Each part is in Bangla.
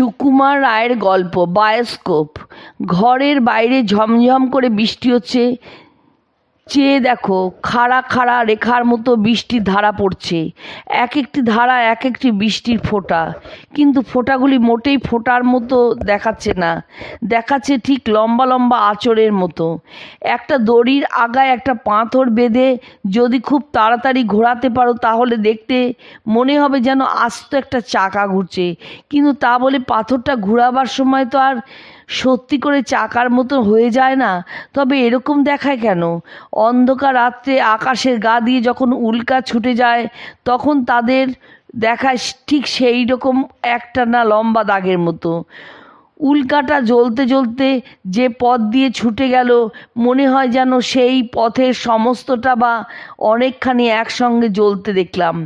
সুকুমার রায়ের গল্প বায়োস্কোপ ঘরের বাইরে ঝমঝম করে বৃষ্টি হচ্ছে। চেয়ে দেখো, খাড়া খাড়া রেখার মতো বৃষ্টির ধারা পড়ছে। এক একটি ধারা, এক একটি বৃষ্টির ফোঁটা। কিন্তু ফোঁটাগুলি মোটেই ফোঁটার মতো দেখাচ্ছে না। দেখাচ্ছে ঠিক লম্বা লম্বা আঁচড়ের মতো। একটা দড়ির আগায় একটা পাথর বেঁধে যদি খুব তাড়াতাড়ি ঘোরাতে পারো তাহলে দেখতে মনে হবে যেন আস্ত একটা চাকা ঘুরছে। কিন্তু তা বলে পাথরটা ঘোরাবার সময় তো আর সত্যি করে চাকার মতো হয়ে যায় না? তবে এরকম দেখায় কেন? অন্ধকার রাত্রে আকাশের গা দিয়ে যখন উল্কা ছুটে যায়, তখন তাদের দেখায় ঠিক সেই রকম একটা না লম্বা দাগের মতো। উল্কাটা জ্বলতে জ্বলতে যে পথ দিয়ে ছুটে গেল, মনে হয় যেন সেই পথের সমস্তটা বা অনেকখানি একসঙ্গে জ্বলতে দেখলাম।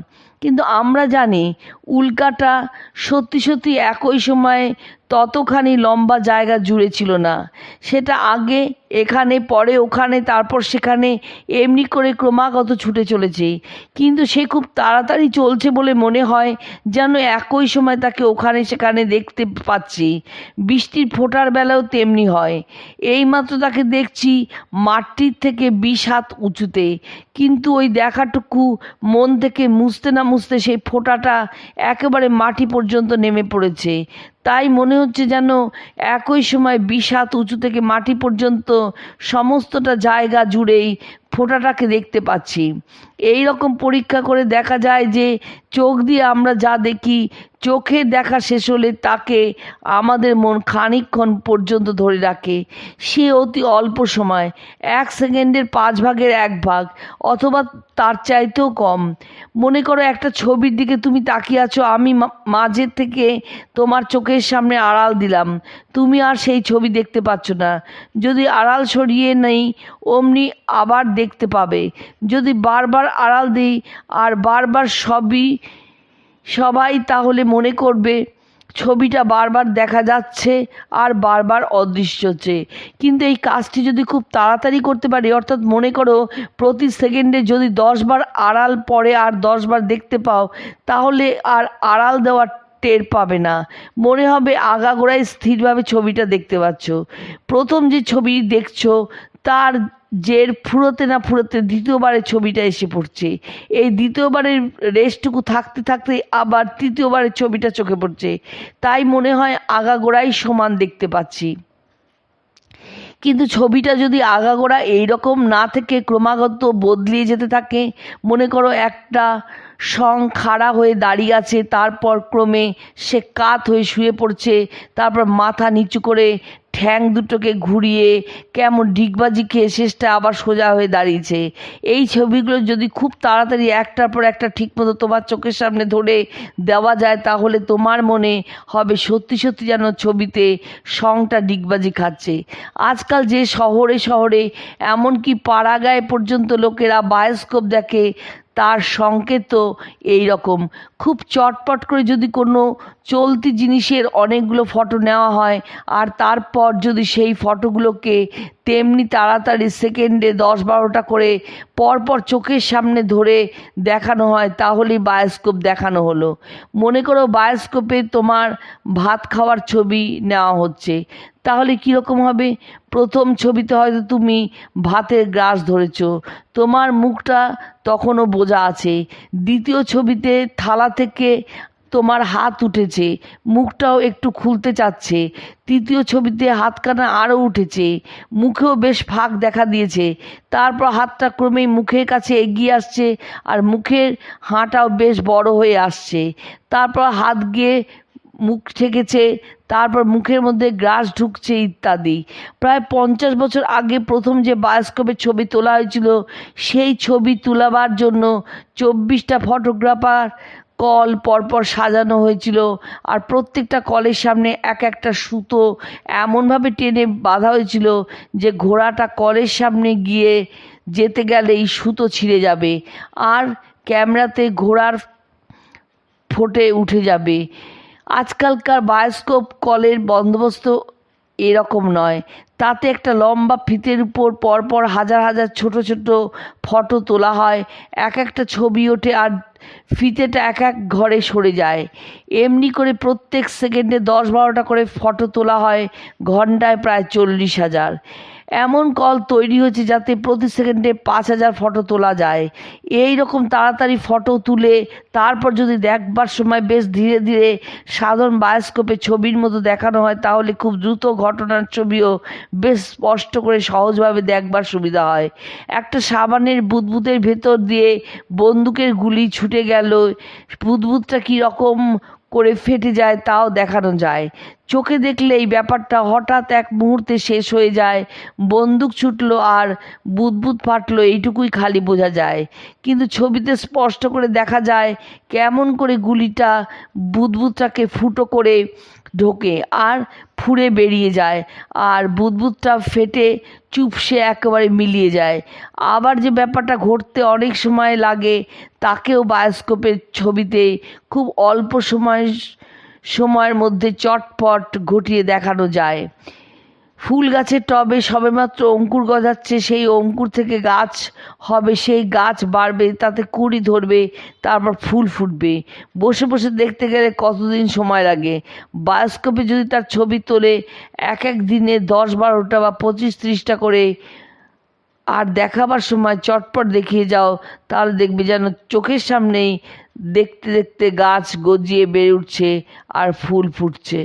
কিন্তু আমরা জানি উল্কাটা সত্যি সত্যি একই সময়ে ততখানি লম্বা জায়গা জুড়ে ছিল না। সেটা আগে, এখানে, পরে, ওখানে, তারপর সেখানে, এমনি করে ক্রমাগত ছুটে চলেছে। কিন্তু সে খুব তাড়াতাড়ি চলছে বলে মনে হয় যেন একই সময় তাকে ওখানে সেখানে দেখতে পাচ্ছি। বৃষ্টির ফোটার বেলাও তেমনি হয়। এইমাত্র তাকে দেখছি মাটির থেকে বিশ হাত উঁচুতে। কিন্তু ওই দেখাটুকু মন থেকে মুছতে না মুছতে সেই ফোঁটাটা একেবারে মাটি পর্যন্ত নেমে পড়েছে। তাই মনে হচ্ছে যেন একই সময় হাত উঁচু থেকে মাটি পর্যন্ত সমস্তটা জায়গা জুড়েই ফোঁটাটাকে দেখতে পাচ্ছি। এই রকম পরীক্ষা করে দেখা যায় যে চোখ দিয়ে আমরা যা দেখি, চোখে দেখা শেষ হলে তাকে আমাদের মন খানিকক্ষণ পর্যন্ত ধরে রাখে। সে অতি অল্প সময়, এক সেকেন্ডের পাঁচ ভাগের এক ভাগ, অথবা তার চাইতেও কম। মনে করো একটা ছবির দিকে তুমি তাকিয়ে আছো, আমি মা- মাঝে থেকে তোমার চোখের সামনে আড়াল দিলাম। তুমি আর সেই ছবি দেখতে পাচ্ছ না। যদি আড়াল সরিয়ে নেই, অমনি আবার দেখতে পাবে। যদি বারবার আড়াল দিই আর বারবার সবই, সবাই তাহলে মনে করবে, ছবিটা বারবার দেখা যাচ্ছে আর বারবার অদৃশ্য হচ্ছে। কিন্তু এই কাজটি যদি খুব তাড়াতাড়ি করতে পারি, অর্থাৎ মনে করো প্রতি সেকেন্ডে যদি দশবার আড়াল পরে আর দশবার দেখতে পাও, তাহলে আর আড়াল দেওয়ার টের পাবে না। মনে হবে আগাগোড়ায় স্থিরভাবে ছবিটা দেখতে পাচ্ছ। প্রথম যে ছবি দেখছ, তার জের ফুরোতে না ফুরোতে দ্বিতীয়বারের ছবিটা এসে পড়ছে। এই দ্বিতীয়বারের রেস্টটুকু থাকতে থাকতে আবার তৃতীয়বারের ছবিটা চোখে পড়ছে। তাই মনে হয় আগাগোড়াই সমান দেখতে পাচ্ছি। কিন্তু ছবিটা যদি আগাগোড়া এইরকম না থেকে ক্রমাগত বদলিয়ে যেতে থাকে, মনে করো একটা সং খাড়া হয়ে দাঁড়িয়ে আছে। তারপর ক্রমে সে কাত হয়ে শুয়ে পড়ছে। তারপর মাথা নিচু করে ঠ্যাং দুটোকে ঘুরিয়ে কেমন ডিগবাজি খেয়ে শেষটা আবার সোজা হয়ে দাঁড়িয়েছে। এই ছবিগুলো যদি খুব তাড়াতাড়ি একটার পর একটা ঠিকমতো তোমার চোখের সামনে ধরে দেওয়া যায়, তাহলে তোমার মনে হবে সত্যি সত্যি যেন ছবিতে সংটা ডিগবাজি খাচ্ছে। আজকাল যে শহরে শহরে এমনকি পাড়াগায় পর্যন্ত লোকেরা বায়োস্কোপ দেখে তার সংকেতও এই রকম খুব চটপট করে যদি কোনো চলতি জিনিসের অনেকগুলো ফটো নেওয়া হয়, আর তারপর যদি সেই ফটোগুলোকে তেমনি তাড়াতাড়ি সেকেন্ডে দশ বারোটা করে পরপর চোখের সামনে ধরে দেখানো হয়, তাহলেই বায়োস্কোপ দেখানো হলো। মনে করো বায়োস্কোপে তোমার ভাত খাওয়ার ছবি নেওয়া হচ্ছে। তাহলে কীরকম হবে? প্রথম ছবিতে হয়তো তুমি ভাতের গ্রাস ধরেছো। তোমার মুখটা তখনও বোঝা আছে। দ্বিতীয় ছবিতে থালা থেকে তোমার হাত উঠেছে। মুখটাও একটু খুলতে চাচ্ছে। তৃতীয় ছবিতে হাতখানা আরও উঠেছে। মুখেও বেশ ফাঁক দেখা দিয়েছে। তারপর হাতটা ক্রমেই মুখের কাছে এগিয়ে আসছে আর মুখের হাঁটাও বেশ বড় হয়ে আসছে। তারপর হাত গিয়ে মুখ ঠেকেছে, তারপর মুখের মধ্যে গ্রাস ঢুকছে ইত্যাদি। প্রায় পঞ্চাশ বছর আগে প্রথম যে বায়োস্কোপের ছবি তোলা হয়েছিল, সেই ছবি তোলাবার জন্য চব্বিশটা ফটোগ্রাফার কল পরপর সাজানো হয়েছিল আর প্রত্যেকটা কলের সামনে এক একটা সুতো এমনভাবে টেনে বাঁধা হয়েছিল যে ঘোড়াটা কলের সামনে গিয়ে যেতে গেলে এই সুতো ছিঁড়ে যাবে আর ক্যামেরাতে ঘোড়ার ফোটে উঠে যাবে। আজকালকার বায়োস্কোপ কলের বন্দোবস্ত এরকম নয়। তাতে একটা লম্বা ফিতের উপর পরপর হাজার হাজার ছোট ছোট ফটো তোলা হয়। এক একটা ছবি ওঠে আর ফিতেটা এক এক ঘরে সরে যায়। এমনি করে প্রত্যেক সেকেন্ডে দশ বারোটা করে ফটো তোলা হয়। ঘন্টায় প্রায় চল্লিশ হাজার। এমন কল তৈরি হয়েছে যাতে প্রতি সেকেন্ডে পাঁচ হাজার ফটো তোলা যায়। এই রকম তাড়াতাড়ি ফটো তুলে তারপর যদি দেখবার সময় বেশ ধীরে ধীরে সাধারণ বায়োস্কোপে ছবির মতো দেখানো হয়, তাহলে খুব দ্রুত ঘটনার ছবিও বেশ স্পষ্ট করে সহজভাবে দেখবার সুবিধা হয়। একটা সাবানের বুদবুদের ভেতর দিয়ে বন্দুকের গুলি ছুটে গেল, বুদবুদটা কীরকম করে ফেটে যায় তাও দেখানো যায়। চোখে দেখলে এই ব্যাপারটা হঠাৎ এক মুহূর্তে শেষ হয়ে যায়। বন্দুক ছুটলো আর বুদবুদ ফাটলো, এইটুকুই খালি বোঝা যায়। কিন্তু ছবিতে স্পষ্ট করে দেখা যায় কেমন করে গুলিটা বুদবুদটাকে ফুটো করে ঢোকে আর ফুঁড়ে বেরিয়ে যায় আর বুদবুদটা ফেটে চুপসে একেবারে মিলিয়ে যায়। আবার যে ব্যাপারটা ঘটতে অনেক সময় লাগে, তাকেও বায়োস্কোপের ছবিতে খুব অল্প সময় সময়ের মধ্যে চটপট ঘটিয়ে দেখানো যায়। ফুল গাছের টবে সবেমাত্র অঙ্কুর গজাচ্ছে, সেই অঙ্কুর থেকে গাছ হবে, সেই গাছ বাড়বে, তাতে কুড়ি ধরবে, তারপর ফুল ফুটবে। বসে বসে দেখতে গেলে কতদিন সময় লাগে? বায়োস্কোপে যদি তার ছবি তোলে, এক এক দিনে দশ বারোটা বা পঁচিশ ত্রিশটা করে আর দেখাবার সময় চটপট দেখিয়ে যাও, তাহলে দেখবে যেন চোখের সামনেই দেখতে দেখতে গাছ গজিয়ে বেড়ে উঠছে আর ফুল ফুটছে।